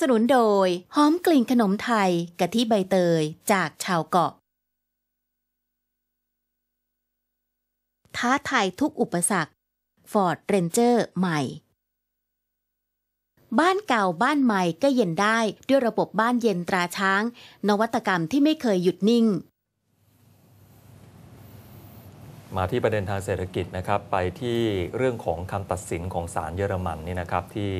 สนุนโดย หอมกลิ่นขนมไทยกะทิใบเตยจากชาวเกาะ ท้าทายทุกอุปสรรค Ford Ranger ใหม่ บ้านเก่าบ้านใหม่ก็เย็นได้ด้วยระบบบ้านเย็นตราช้าง นวัตกรรมที่ไม่เคยหยุดนิ่ง มาที่ประเด็นทางเศรษฐกิจนะครับไปที่เรื่องของคำตัดสินของศาลเยอรมันนี่นะครับที่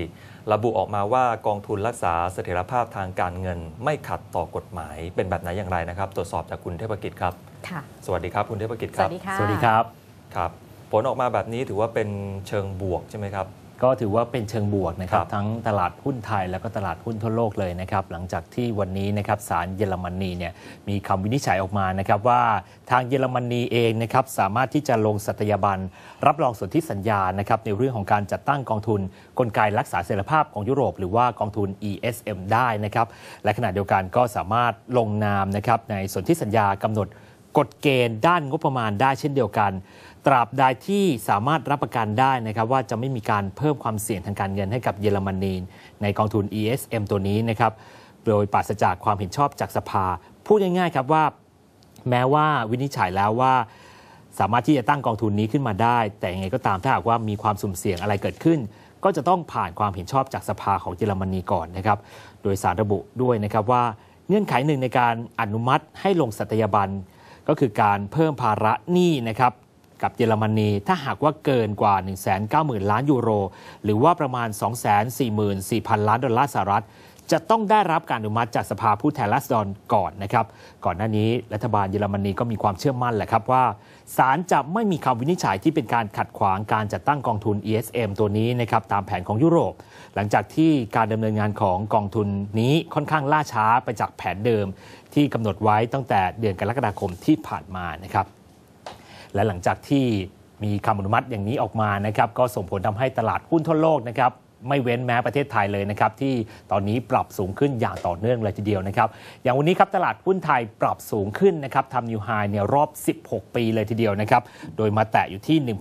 ระบุออกมาว่ากองทุนรักษาเสถียรภาพทางการเงิน ไม่ขัดต่อกฎหมายเป็นแบบไหนอย่างไรนะครับ ตรวจสอบจากคุณเทพกิจครับค่ะสวัสดีครับคุณเทพกิจสครัวับสดีค่ะสวัสดีครับครับ ผลออกมาแบบนี้ถือว่าเป็นเชิงบวกใช่ไหมครับ ก็ถือว่าเป็นเชิงบวกนะครับครับทั้งตลาดหุ้นไทยแล้วก็ตลาดหุ้นทั่วโลกเลยนะครับหลังจากที่วันนี้นะครับศาลเยอรมนีเนี่ยมีคำวินิจฉัยออกมานะครับว่าทางเยอรมนีเองนะครับสามารถที่จะลงสัตยาบันรับรองสนธิสัญญานะครับในเรื่องของการจัดตั้งกองทุน กลไกรักษาเสถียรภาพของยุโรป หรือว่ากองทุน ESM ได้นะครับและขณะเดียวกันก็สามารถลงนามนะครับในสนธิสัญญากำหนดกฎเกณฑ์ด้านงบประมาณได้เช่นเดียวกัน ตราบใดที่สามารถรับประกันได้นะครับว่าจะไม่มีการเพิ่มความเสี่ยงทางการเงินให้กับเยอรมนีในกองทุน ESM ตัวนี้นะครับโดยปราศจากความเห็นชอบจากสภา พูดง่ายๆครับว่า แม้ว่าวินิจฉัยแล้วว่า สามารถที่จะตั้งกองทุนนี้ขึ้นมาได้ แต่ยังไงก็ตามถ้าหากว่ามีความสุ่มเสี่ยงอะไรเกิดขึ้น ก็จะต้องผ่านความเห็นชอบจากสภาของเยอรมนีก่อนนะครับโดยสารระบุด้วยนะครับว่าเงื่อนไขหนึ่งในการอนุมัติให้ลงสัตยาบันก็คือการเพิ่มภาระหนี้นะครับ กับเยอรมนี ถ้าหากว่าเกินกว่า 190,000 ล้านยูโร หรือว่าประมาณ 244,000 ล้านดอลลาร์สหรัฐ จะต้องได้รับการอนุมัติจากสภาผู้แทนราษฎรก่อนนะครับ ก่อนหน้านี้รัฐบาลเยอรมนีก็มีความเชื่อมั่นแหละครับว่าศาลจะไม่มีคำวินิจฉัยที่เป็นการขัดขวางการจัดตั้งกองทุน ESM ตัวนี้นะครับตามแผนของยุโรป หลังจากที่การดำเนินงานของกองทุนนี้ค่อนข้างล่าช้าไปจากแผนเดิม ที่กำหนดไว้ตั้งแต่เดือนกรกฎาคมที่ผ่านมานะครับ และหลังจากที่มีคำอนุมัติอย่างนี้ออกมานะครับก็ส่งผลทำให้ตลาดหุ้นทั่วโลกนะครับไม่เว้นแม้ประเทศไทยเลยนะครับ ที่ตอนนี้ปรับสูงขึ้นอย่างต่อเนื่องเลยทีเดียวนะครับ อย่างวันนี้ครับตลาดหุ้นไทยปรับสูงขึ้นนะครับทำนิวไฮเนี่ยรอบ 16 ปีเลยทีเดียวนะครับ โดยมาแตะอยู่ที่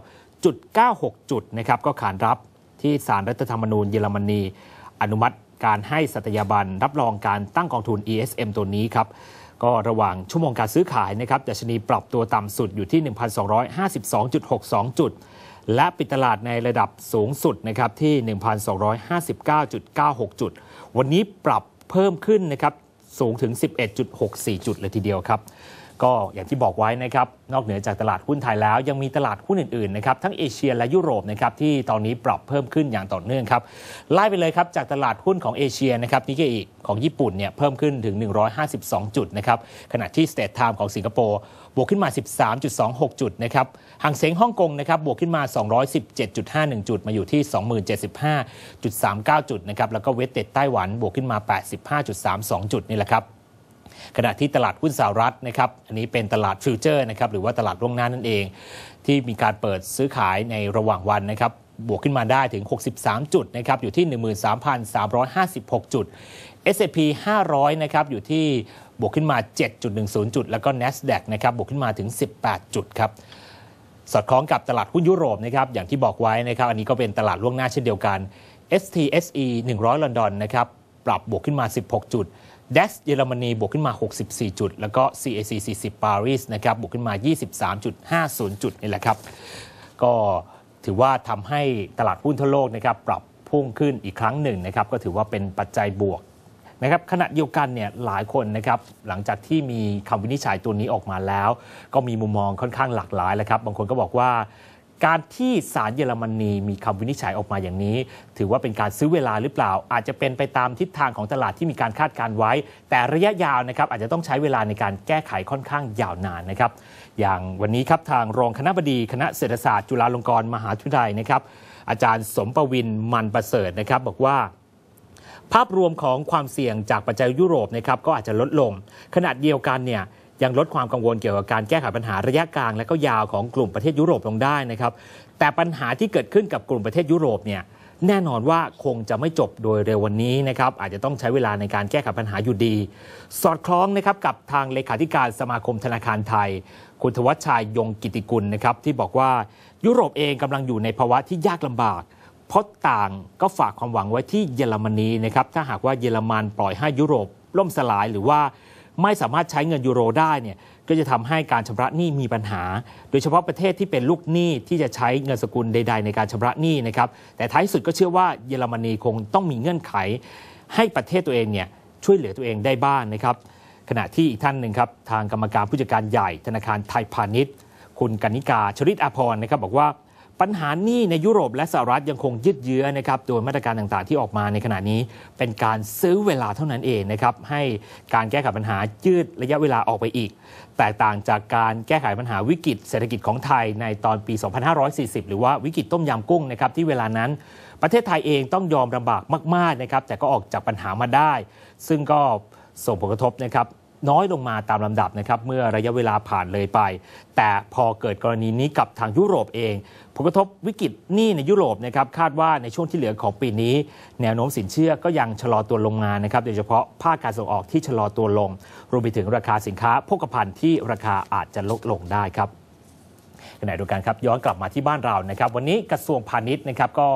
1,259.96 จุดนะครับก็ขานรับที่สารรัฐธรรมนูญเยอรมนีอนุมัติการให้สัตยาบันรับรองการตั้งกองทุน ESM ตัวนี้ครับ ก็ระหว่างชั่วโมงการซื้อขายนะครับดัชนีปรับตัวต่ำสุดอยู่ที่ 1,252.62 จุด และปิดตลาดในระดับสูงสุดนะครับที่ 1,259.96 จุด วันนี้ปรับเพิ่มขึ้นนะครับสูงถึง 11.64 จุดเลยทีเดียวครับ ก็อย่างที่บอกไว้นะครับนอกเหนือจากตลาดหุ้นไทยแล้ว ยังมีตลาดหุ้นอื่นๆนะครับทั้งเอเชียและยุโรปนะครับที่ตอนนี้ปรับเพิ่มขึ้นอย่างต่อเนื่องครับไล่ไปเลยครับจากตลาดหุ้นของเอเชียนะครับนิกเกอิของญี่ปุ่นเนี่ยเพิ่มขึ้นถึง 152 จุดนะครับขณะที่ State Time ของสิงคโปร์บวกขึ้นมา 13.26 จุดนะครับหางเซ็งฮ่องกงนะครับบวกขึ้นมา 217.51 จุด มาอยู่ที่ 2075.39 จุดนะครับแล้วก็เวสเต็ดไต้หวันบวกขึ้นมา 85.32 จุดนี่แหละครับ ขณะที่ตลาดหุ้นสหรัฐนะครับอันนี้เป็นตลาดฟิวเจอร์นะครับหรือว่าตลาดล่วงหน้านั่นเอง ที่มีการเปิดซื้อขายในระหว่างวันนะครับบวกขึ้นมาได้ถึง 63 จุดนะครับอยู่ที่ 13,356 จุด S&P 500 นะครับอยู่ที่บวกขึ้นมา 7.10 จุด แล้วก็ NASDAQ นะครับบวกขึ้นมาถึง 18 จุดครับสอดคล้องกับตลาดหุ้นยุโรปนะครับอย่างที่บอกไว้นะครับอันนี้ก็เป็นตลาดล่วงหน้าเช่นเดียวกัน STSE 100 ลอนดอนนะครับปรับบวกขึ้นมา 16 จุด DAX เยอรมนีบวกขึ้นมา 64 จุด แล้วก็ CAC 40 ปารีสนะครับบวกขึ้นมา 23.50 จุดนี่แหละครับ ก็ถือว่าทำให้ตลาดหุ้นทั่วโลกนะครับปรับพุ่งขึ้นอีกครั้งหนึ่งนะครับก็ถือว่าเป็นปัจจัยบวกนะครับขณะเดียวกันเนี่ยหลายคนนะครับหลังจากที่มีคำวินิจฉัยตัวนี้ออกมาแล้ว ก็มีมุมมองค่อนข้างหลากหลายแล้วครับบางคนก็บอกว่า การที่ศาลเยอรมนีมีคำวินิจฉัยออกมาอย่างนี้ ถือว่าเป็นการซื้อเวลาหรือเปล่า อาจจะเป็นไปตามทิศทางของตลาดที่มีการคาดการไว้ แต่ระยะยาวนะครับอาจจะต้องใช้เวลาในการแก้ไขค่อนข้างยาวนานนะครับ อย่างวันนี้ครับทางรองคณะบดีคณะเศรษฐศาสตร์จุฬาลงกรณ์มหาวิทยาลัยนะครับ อาจารย์สมประวินมันประเสริฐนะครับ บอกว่าภาพรวมของความเสี่ยงจากปัจจัยยุโรปนะครับก็อาจจะลดลงขนาดเดียวกันเนี่ย ยังลดความกังวลเกี่ยวกับการแก้ไขปัญหาระยะกลาง และก็ยาวของกลุ่มประเทศยุโรปลงได้นะครับ แต่ปัญหาที่เกิดขึ้นกับกลุ่มประเทศยุโรปเนี่ยแน่นอนว่าคงจะไม่จบโดยเร็ววันนี้นะครับอาจจะต้องใช้เวลาในการแก้ไขปัญหาอยู่ดี สอดคล้องนะครับกับทางเลขาธิการสมาคมธนาคารไทย คุณธวัชชัยยงกิติกุลนะครับที่บอกว่ายุโรปเองกำลังอยู่ในภาวะที่ยากลำบากเพราะต่างก็ฝากความหวังไว้ที่เยอรมนีนะครับถ้าหากว่าเยอรมันปล่อยให้ยุโรปล่มสลายหรือว่า ไม่สามารถใช้เงินยูโรได้เนี่ยก็จะทำให้การชำระหนี้มีปัญหา โดยเฉพาะประเทศที่เป็นลูกหนี้ที่จะใช้เงินสกุลใด ๆ ในการชำระหนี้นะครับแต่ท้ายสุดก็เชื่อว่าเยอรมนีคงต้องมีเงื่อนไข ให้ประเทศตัวเองเนี่ยช่วยเหลือตัวเองได้บ้างนนะครับ ขณะที่อีกท่านหนึ่งครับทางกรรมการผู้จัดการใหญ่ธนาคารไทยพาณิชย์ คุณกนิกาชริตอาภรณ์นะครับบอกว่า ปัญหาหนี้ในยุโรปและสหรัฐยังคงยืดเยื้อนะครับ โดยมาตรการต่างๆที่ออกมาในขณะนี้ เป็นการซื้อเวลาเท่านั้นเองนะครับ ให้การแก้ไขปัญหายืดระยะเวลาออกไปอีก แตกต่างจากการแก้ไขปัญหาวิกฤตเศรษฐกิจของไทยในตอนปี 2540 หรือว่าวิกฤตต้มยำกุ้งนะครับที่เวลานั้นประเทศไทยเองต้องยอมลำบากมาก ๆนะครับ แต่ก็ออกจากปัญหามาได้ ซึ่งก็ส่งผลกระทบนะครับ น้อยลงมาตามลำดับนะครับเมื่อระยะเวลาผ่านเลยไป แต่พอเกิดกรณีนี้กับทางยุโรปเอง ผลกระทบวิกฤตหนี้ในยุโรปนะครับคาดว่าในช่วงที่เหลือของปีนี้ แนวโน้มสินเชื่อก็ยังชะลอตัวลงมานะครับโดยเฉพาะภาคการส่งออกที่ชะลอตัวลง รวมไปถึงราคาสินค้าโภคภัณฑ์ที่ราคาอาจจะลดลงได้ครับ ขณะเดียวกันครับย้อนกลับมาที่บ้านเรานะครับ วันนี้กระทรวงพาณิชย์นะครับก็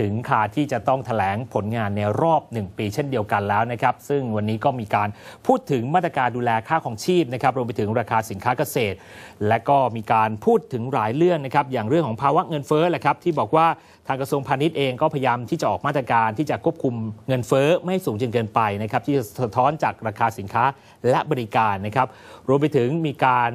ถึงคาที่จะต้องถแถลงผลงานในรอบ 1 ปีเช่นเดียวกันแล้วนะครับ ซึ่งวันนี้ก็มีการพูดถึงมาตรการดูแลค่าของชีพนะครับรวมไปถึงราคาสินค้าเกษตร และก็มีการพูดถึงหลายเรื่องนะครับอย่างเรื่องของภาวะเงินเฟ้อแหละครับที่บอกว่าทางกระทรวงพาณิชย์เองก็พยายามที่จะออกมาตรการที่จะควบคุมเงินเฟ้อไม่สูงจนเกินไปนะครับที่จะสะท้อนจากราคาสินค้าและบริการนะครับรวมไปถึงมีการ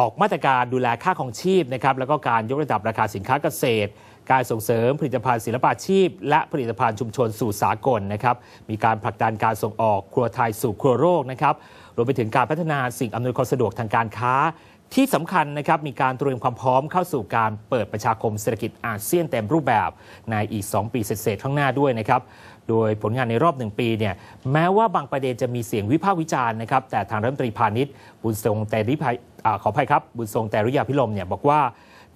ออกมาตรการดูแลค่าของชีพนะครับแล้วก็การยกระดับราคาสินค้าเกษตร การส่งเสริมผลิตภัณฑ์ศิลปาชีพ และผลิตภัณฑ์ชุมชนสู่สากลนะครับมีการผลักดันการส่งออกครัวไทยสู่ครัวโลกนะครับรวมไปถึงการพัฒนาสิ่งอำนวยความสะดวกทางการค้า ที่สำคัญนะครับมีการเตรียมความพร้อมเข้าสู่การเปิดประชาคมเศรษฐกิจอาเซียนเต็มรูปแบบในอีก 2 ปีเศษๆข้างหน้าด้วยนะครับโดยผลงานในรอบหนึ่งปีเนี่ยแม้ว่าบางประเด็นจะมีเสียงวิพากษ์วิจารณ์นะครับแต่ทางรัฐมนตรีพาณิชย์บุญทรงแต่ริพาย อขออภัยครับ บุญทรงแต่ริยาพิลมเนี่ยบอกว่า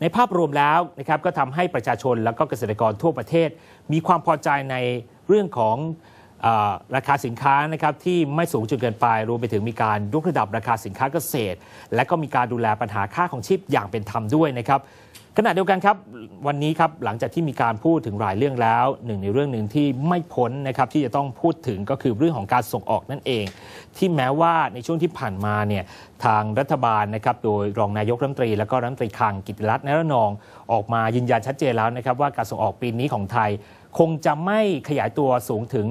ในภาพรวมแล้วนะครับก็ทำให้ประชาชนและก็เกษตรกรทั่วประเทศ มีความพอใจในเรื่องของอราคาสินค้านะครับที่ไม่สูงจนเกินไป รวมไปถึงมีการยกระดับราคาสินค้าเกษตร และก็มีการดูแลปัญหาค่าของชีพอย่างเป็นธรรมด้วยนะครับ ขณะเดียวกันครับวันนี้ครับหลังจากที่มีการพูดถึงหลายเรื่องแล้วหนึ่งในเรื่องหนึ่งที่ไม่พ้นนะครับที่จะต้องพูดถึงก็คือเรื่องของการส่งออกนั่นเอง ที่แม้ว่าในช่วงที่ผ่านมาเนี่ยทางรัฐบาลนะครับโดยรองนายกรัฐมนตรี และก็รัฐมนตรีคลังกิติรัตน์นรนอง ออกมายืนยันชัดเจนแล้วนะครับว่าการส่งออกปีนี้ของไทย คงจะไม่ขยายตัวสูงถึง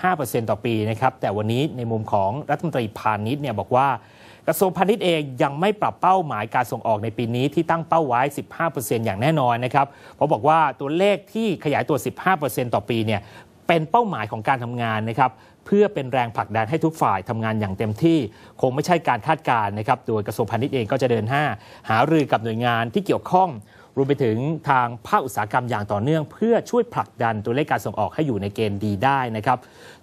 15%ต่อปีนะครับแต่วันนี้ในมุมของรัฐมนตรีพาณิชย์เนี่ยบอกว่า กระทรวงพาณิชย์เองยังไม่ปรับเป้าหมายการส่งออกในปีนี้ที่ตั้งเป้าไว้ 15%อย่างแน่นอนนะครับเพราะบอกว่าตัวเลขที่ขยายตัว 15%ต่อปีเนี่ยเป็นเป้าหมายของการทำงานนะครับเพื่อเป็นแรงผลักดันให้ทุกฝ่ายทำงานอย่างเต็มที่ คงไม่ใช่การคาดการณ์นะครับโดยกระทรวงพาณิชย์เองก็จะเดินหน้าหารือกับหน่วยงานที่เกี่ยวข้อง รวมไปถึงทางภาคอุตสาหกรรมอย่างต่อเนื่อง เพื่อช่วยผลักดันตัวเลขการส่งออกให้อยู่ในเกณฑ์ดีได้นะครับ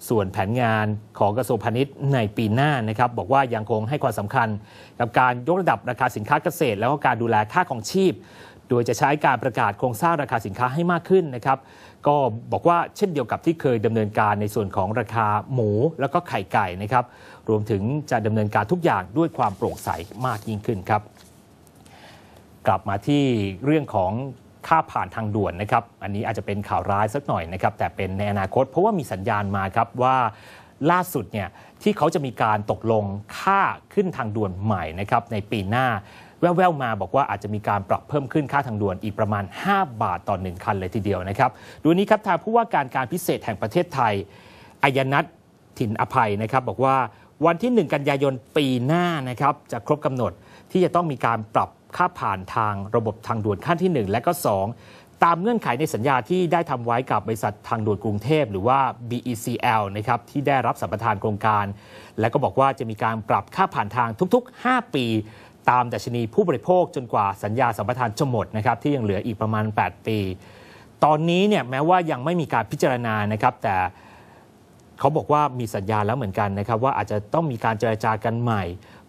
ส่วนแผนงานของกระทรวงพาณิชย์ในปีหน้านะครับบอกว่ายังคงให้ความสำคัญ กับการยกระดับราคาสินค้าเกษตร แล้วก็การดูแลค่าของชีพ โดยจะใช้การประกาศโครงสร้างราคาสินค้าให้มากขึ้นนะครับก็บอกว่าเช่นเดียวกับที่เคยดำเนินการในส่วนของราคาหมูแล้วก็ไข่ไก่นะครับรวมถึงจะดำเนินการทุกอย่างด้วยความโปร่งใสมากยิ่งขึ้นครับ กลับมาที่เรื่องของค่าผ่านทางด่วนนะครับ อันนี้อาจจะเป็นข่าวร้ายสักหน่อยนะครับ แต่เป็นในอนาคตเพราะว่ามีสัญญาณมาครับว่าล่าสุดเนี่ยที่เขาจะมีการตกลงค่าขึ้นทางด่วนใหม่นะครับในปีหน้า แว่วๆมาบอกว่าอาจจะมีการปรับเพิ่มขึ้นค่าทางด่วนอีกประมาณ 5 บาทต่อ1คันเลยทีเดียวนะครับดูนี้ครับทางผู้ว่าการการพิเศษแห่งประเทศไทยอายนัทถิ่นอภัยนะครับ บอกว่าวันที่ 1 กันยายนปีหน้านะครับจะครบกำหนดที่จะต้องมีการปรับ ค่าผ่านทางระบบทางด่วนขั้นที่ 1 และก็ 2 ตามเงื่อนไขในสัญญาที่ได้ทำไว้กับบริษัททางด่วนกรุงเทพหรือว่า BECL นะครับที่ได้รับสัมปทานโครงการ และก็บอกว่าจะมีการปรับค่าผ่านทางทุกๆ 5 ปี ตามดัชนีผู้บริโภคจนกว่าสัญญาสัมปทานจะหมดนะครับที่ยังเหลืออีกประมาณ 8 ปี ตอนนี้เนี่ยแม้ว่ายังไม่มีการพิจารณานะครับแต่เขาบอกว่ามีสัญญาแล้วเหมือนกันนะครับว่าอาจจะต้องมีการเจรจากันใหม่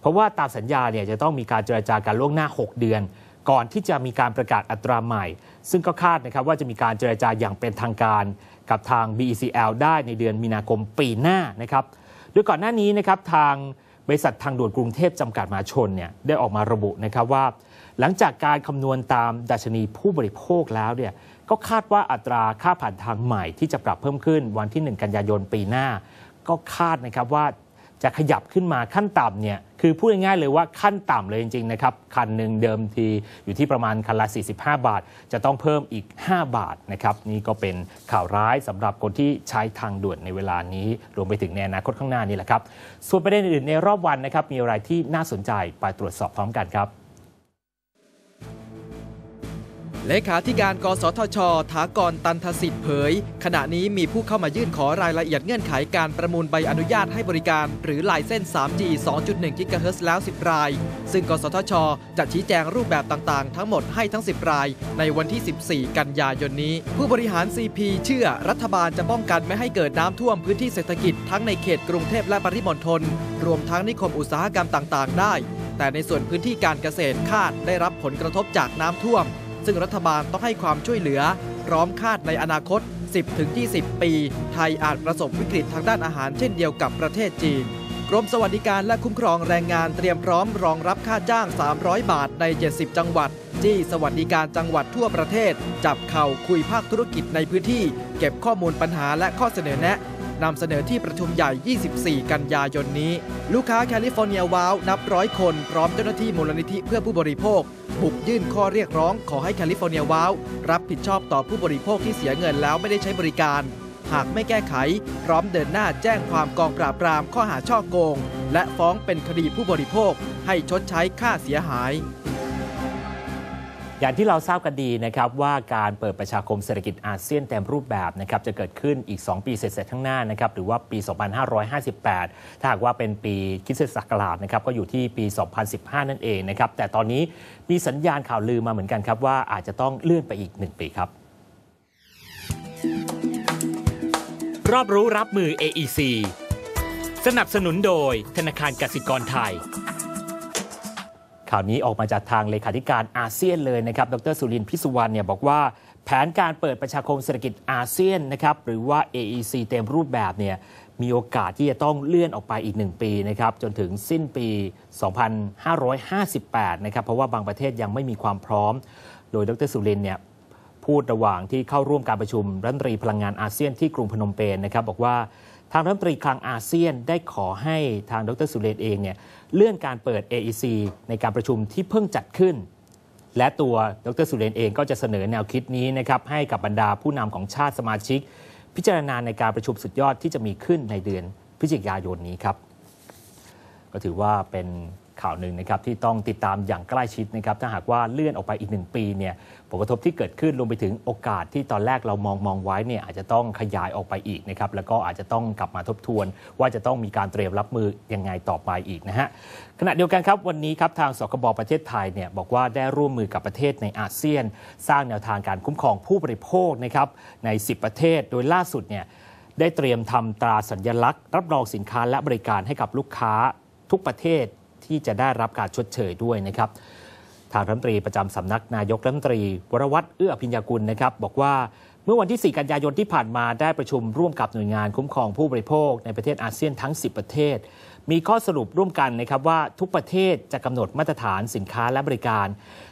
ราะว่าตามสัญญาเนี่ยจะต้องมีการเจรจากันล่วงหน้า 6 เดือน ก่อนที่จะมีการประกาศอัตราใหม่ ซึ่งก็คาดนะครับว่าจะมีการเจรจาอย่างเป็นทางการกับทาง BECL ได้ในเดือนมีนาคมปีหน้านะครับโดยก่อนหน้านี้นะครับทางบริษัททางด่วนกรุงเทพจำกัดมหาชนเนี่ยได้ออกมาระบุนะครับว่า หลังจากการคำนวณตามดัชนีผู้บริโภคแล้วเนี่ยก็คาดว่าอัตราค่าผ่านทางใหม่ที่จะปรับเพิ่มขึ้นวันที่ 1 กันยายนปีหน้า ก็คาดนะครับว่าจะขยับขึ้นมาขั้นต่ำเนี่ย คือพูดง่ายๆเลยว่าขั้นต่ำเลยจริงๆนะครับ คันหนึ่งเดิมทีอยู่ที่ประมาณคันละ 45 บาท จะต้องเพิ่มอีก 5 บาทนะครับ นี่ก็เป็นข่าวร้ายสำหรับคนที่ใช้ทางด่วนในเวลานี้ รวมไปถึงในอนาคตข้างหน้านี่แหละครับ ส่วนประเด็นอื่นในรอบวันนะครับ มีอะไรที่น่าสนใจไปตรวจสอบพร้อมกันครับ เลขาธิการกสทช ถากรตันทสิทธิ์เผย ขณะนี้มีผู้เข้ามายื่นขอรายละเอียดเงื่อนไขการประมูลใบอนุญาตให้บริการ หรือลายเส้น 3G 2.1กิกะเฮิรตซ์แล้ว 10 ราย ซึ่งกสทช จะชี้แจงรูปแบบต่างๆ ทั้งหมดให้ทั้ง 10 ราย ในวันที่ 14 กันยายนนี้ ผู้บริหาร CP เชื่อรัฐบาลจะป้องกันไม่ให้เกิดน้ำท่วมพื้นที่เศรษฐกิจทั้งในเขตกรุงเทพและปริมณฑลรวมทั้งนิคมอุตสาหกรรมต่างๆ ได้ แต่ในส่วนพื้นที่การเกษตรคาดได้รับผลกระทบจากน้ำท่วม ซึ่งรัฐบาลต้องให้ความช่วยเหลือ พร้อมคาดในอนาคต 10-20 ปี ไทยอาจประสบวิกฤตทางด้านอาหารเช่นเดียวกับประเทศจีน กรมสวัสดิการและคุ้มครองแรงงานเตรียมพร้อมรองรับค่าจ้าง 300 บาทใน 70 จังหวัด จี้สวัสดิการจังหวัดทั่วประเทศ จับเข่าคุยภาคธุรกิจในพื้นที่ เก็บข้อมูลปัญหาและข้อเสนอแนะนำเสนอที่ประชุมใหญ่ 24 กันยายนนี้ ลูกค้าแคลิฟอร์เนียว้าว นับร้อยคน พร้อมเจ้าหน้าที่มูลนิธิเพื่อผู้บริโภค บุกยื่นข้อเรียกร้องขอให้แคลิฟอร์เนียว้าว รับผิดชอบต่อผู้บริโภคที่เสียเงินแล้วไม่ได้ใช้บริการ หากไม่แก้ไข พร้อมเดินหน้าแจ้งความกองปราบปรามข้อหาช่อโกง และฟ้องเป็นคดีผู้บริโภคให้ชดใช้ค่าเสียหาย อย่างที่เราทราบกันดีนะครับว่าการเปิดประชาคมเศรษฐกิจอาเซียนเต็มรูปแบบนะครับจะเกิดขึ้นอีก 2 ปีเสร็จๆข้างหน้านะครับหรือว่าปี 2558 ถ้าหากว่าเป็นปีคริสตศักราชนะครับก็อยู่ที่ปี 2015 นั่นเองนะครับแต่ตอนนี้มีสัญญาณข่าวลือมาเหมือนกันครับว่าอาจจะต้องเลื่อนไปอีก 1 ปีครับ รอบรู้รับมือ AEC สนับสนุนโดยธนาคารกสิกรไทย ข่าวนี้ออกมาจากทางเลขาธิการอาเซียนเลยนะครับ ดรสุรินทร์พิสุวรรณเนี่ยบอกว่าแผนการเปิดประชาคมเศรษฐกิจอาเซียนนะครับหรือว่า AEC เต็มรูปแบบเนี่ยมีโอกาสที่จะต้องเลื่อนออกไปอีก 1 ปีนะครับจนถึงสิ้นปี 2558 นะครับเพราะว่าบางประเทศยังไม่มีความพร้อม โดยดรสุรินทร์เนี่ยพูดระหว่างที่เข้าร่วมการประชุมรัฐมนตรีพลังงานอาเซียนที่กรุงพนมเปญนะครับบอกว่า ทางรัฐมนตรีคลังอาเซียนได้ขอให้ทางดรสุเรนเองเนี่ยเลื่อนการเปิด AEC ในการประชุมที่เพิ่งจัดขึ้น และตัวดรสุเรนเองก็จะเสนอแนวคิดนี้นะครับให้กับบรรดาผู้นำของชาติสมาชิก พิจารณาในการประชุมสุดยอดที่จะมีขึ้นในเดือนพฤศจิกายนนี้ครับ ก็ถือว่าเป็น ข่าวหนึ่งนะครับที่ต้องติดตามอย่างใกล้ชิดนะครับถ้าหากว่าเลื่อนออกไปอีกหนึ่งปีเนี่ยผลกระทบที่เกิดขึ้นรวมไปถึงโอกาสที่ตอนแรกเรามองมองไว้เนี่ยอาจจะต้องขยายออกไปอีกนะครับแล้วก็อาจจะต้องกลับมาทบทวน ว่าจะต้องมีการเตรียมรับมือยังไงต่อไปอีกนะฮะขณะเดียวกันครับวันนี้ครับทางสคบประเทศไทยเนี่ยบอกว่าได้ร่วมมือกับประเทศในอาเซียน สร้างแนวทางการคุ้มครองผู้บริโภคนะครับใน 10 ประเทศโดยล่าสุดเนี่ยได้เตรียมทำตราสัญลักษณ์ รับรองสินค้าและบริการให้กับลูกค้าทุกประเทศ ที่จะได้รับการชดเชยด้วยนะครับทางรัฐมนตรีประจำสำนักนายกรัฐมนตรี วรวัตรเอื้ออภิญญากุลนะครับบอกว่าเมื่อวันที่ 4 กันยายนที่ผ่านมาได้ประชุมร่วมกับหน่วยงานคุ้มครองผู้บริโภคในประเทศอาเซียนทั้ง 10 ประเทศ มีข้อสรุปร่วมกันนะครับว่าทุกประเทศจะกำหนดมาตรฐานสินค้าและบริการ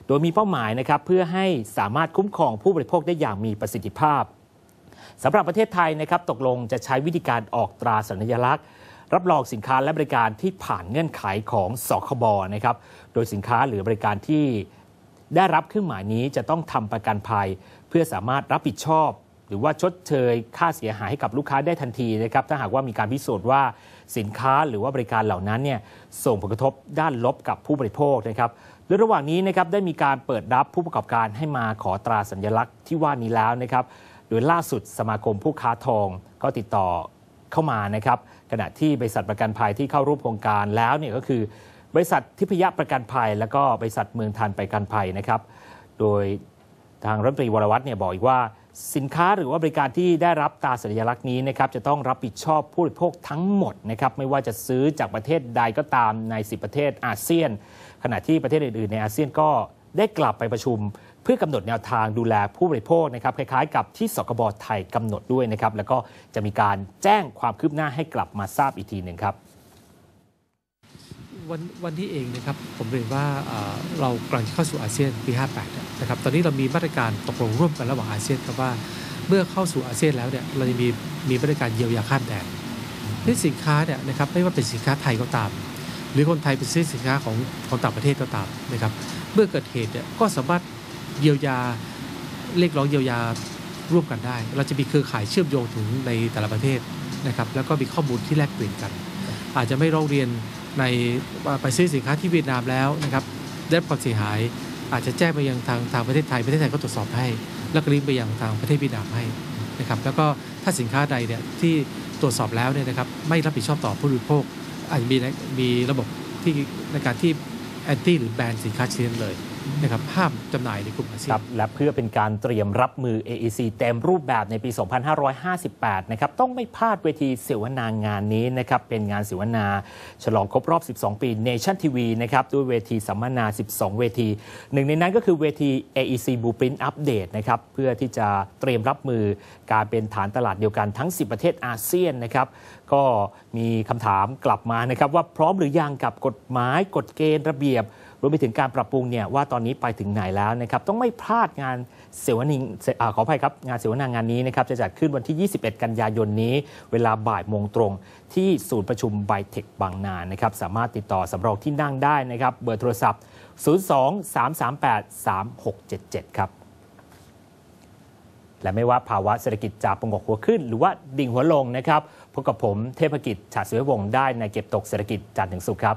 โดยมีเป้าหมายนะครับเพื่อให้สามารถคุ้มครองผู้บริโภคได้อย่างมีประสิทธิภาพสำหรับประเทศไทยนะครับตกลงจะใช้วิธีการออกตราสัญลักษณ์ รับรองสินค้าและบริการที่ผ่านเงื่อนไขของสคบนะครับ โดยสินค้าหรือบริการที่ได้รับเครื่องหมายนี้จะต้องทำประกันภัย เพื่อสามารถรับผิดชอบ หรือว่าชดเชยค่าเสียหายให้กับลูกค้าได้ทันทีนะครับ ถ้าหากว่ามีการพิสูจน์ว่าสินค้าหรือว่าบริการเหล่านั้นเนี่ยส่งผลกระทบด้านลบกับผู้บริโภคนะครับโดยระหว่างนี้นะครับได้มีการเปิดรับผู้ประกอบการให้มาขอตราสัญลักษณ์ที่ว่านี้แล้วนะครับ โดยล่าสุดสมาคมผู้ค้าทองก็ติดต่อเข้ามานะครับ ขณะที่บริษัทประกันภัยที่เข้าร่วมโครงการแล้วเนี่ยก็คือบริษัททิพยประกันภัย แล้วก็บริษัทเมืองทันประกันภัยนะครับ โดยทางรัฐมนตรีวรวัตรเนี่ยบอกอีกว่าสินค้าหรือว่าบริการที่ได้รับตราสัญลักษณ์นี้นะครับจะต้องรับผิดชอบผู้บริโภคทั้งหมดนะครับไม่ว่าจะซื้อจากประเทศใดก็ตามใน 10 ประเทศอาเซียน ขณะที่ประเทศอื่นๆ ในอาเซียนก็ได้กลับไปประชุม เพื่อกำหนดแนวทางดูแลผู้บริโภคนะครับคล้ายๆ กับที่สกบไทยกำหนดด้วยนะครับแล้วก็จะมีการแจ้งความคืบหน้าให้กลับมาทราบอีกทีหนึ่งครับวันวันที่เองนะครับผมเรียนว่าเอ่อเรากำลังจะเข้าสู่อาเซียนปี 58 นะครับตอนนี้เรามีมาตรการตกลงร่วมกันระหว่างอาเซียนครับว่าเมื่อเข้าสู่อาเซียนแล้วเนี่ยเราจะมีมีมาตรการเยียวยาข้ามแดนนี่สินค้าเนี่ยนะครับไม่ว่าเป็นสินค้าไทยก็ตาม หรือคนไทยไปซื้อสินค้าของของต่างประเทศก็ตามนะครับเมื่อเกิดเหตุเนี่ยก็สามารถ เยียวยาเรียกร้องเยียวยาร่วมกันได้ เราจะมีเครือข่ายเชื่อมโยงถึงในแต่ละประเทศนะครับ แล้วก็มีข้อมูลที่แลกเปลี่ยนกัน อาจจะไม่ร้องเรียนในไปซื้อสินค้าที่เวียดนามแล้วนะครับได้รับความเสียหายอาจจะแจ้งไปยังทางทางประเทศไทยประเทศไทยก็ตรวจสอบให้ แล้วก็ลิงก์ไปยังทางประเทศเวียดนามให้นะครับ แล้วก็ถ้าสินค้าใดเนี่ยที่ตรวจสอบแล้วเนี่ยนะครับไม่รับผิดชอบต่อผู้บริโภคอาจจะมีมีระบบที่ในการที่แอนตี้หรือแบนสินค้าชนิดนั้เลย นะครับห้ามจำหน่ายในกลุ่มอาเซียนและเพื่อเป็นการเตรียมรับมือ AEC เต็มรูปแบบในปี 2558 นะครับต้องไม่พลาดเวทีเสวนางานนี้นะครับเป็นงานเสวนา ฉลองครบรอบ 12 ปี Nation TV นะครับด้วยเวทีสัมมนา 12 เวที หนึ่งในนั้นก็คือเวที AEC Blueprint Update นะครับเพื่อที่จะเตรียมรับมือการเป็นฐานตลาดเดียวกันทั้ง 10 ประเทศอาเซียนนะครับก็มีคำถามกลับมานะครับว่าพร้อมหรือยังกับกฎหมายกฎเกณฑ์ระเบียบรวมไปถึงการปรับปรุงเนี่ยว่าตอนนี้ไปถึงไหนแล้วนะครับต้องไม่พลาดงานเสวนิงอาขออภัยครับงานเสวนางานนี้นะครับจะจัดขึ้นวันที่ 21 กันยายนนี้ เวลาบ่ายโมงตรง ที่ศูนย์ประชุมไบเทคบางนานะครับสามารถติดต่อสำรองที่นั่งได้นะครับเบอร์โทรศัพท์ 02-338-3677 ครับและไม่ว่าภาวะเศรษฐกิจจะปงกหัวขึ้น หรือว่าดิ่งหัวลงนะครับ พบกับผมเทพกิจฉาดสุววงศ์ได้ในเก็บตกเศรษฐกิจจันทร์ถึงสุขครับ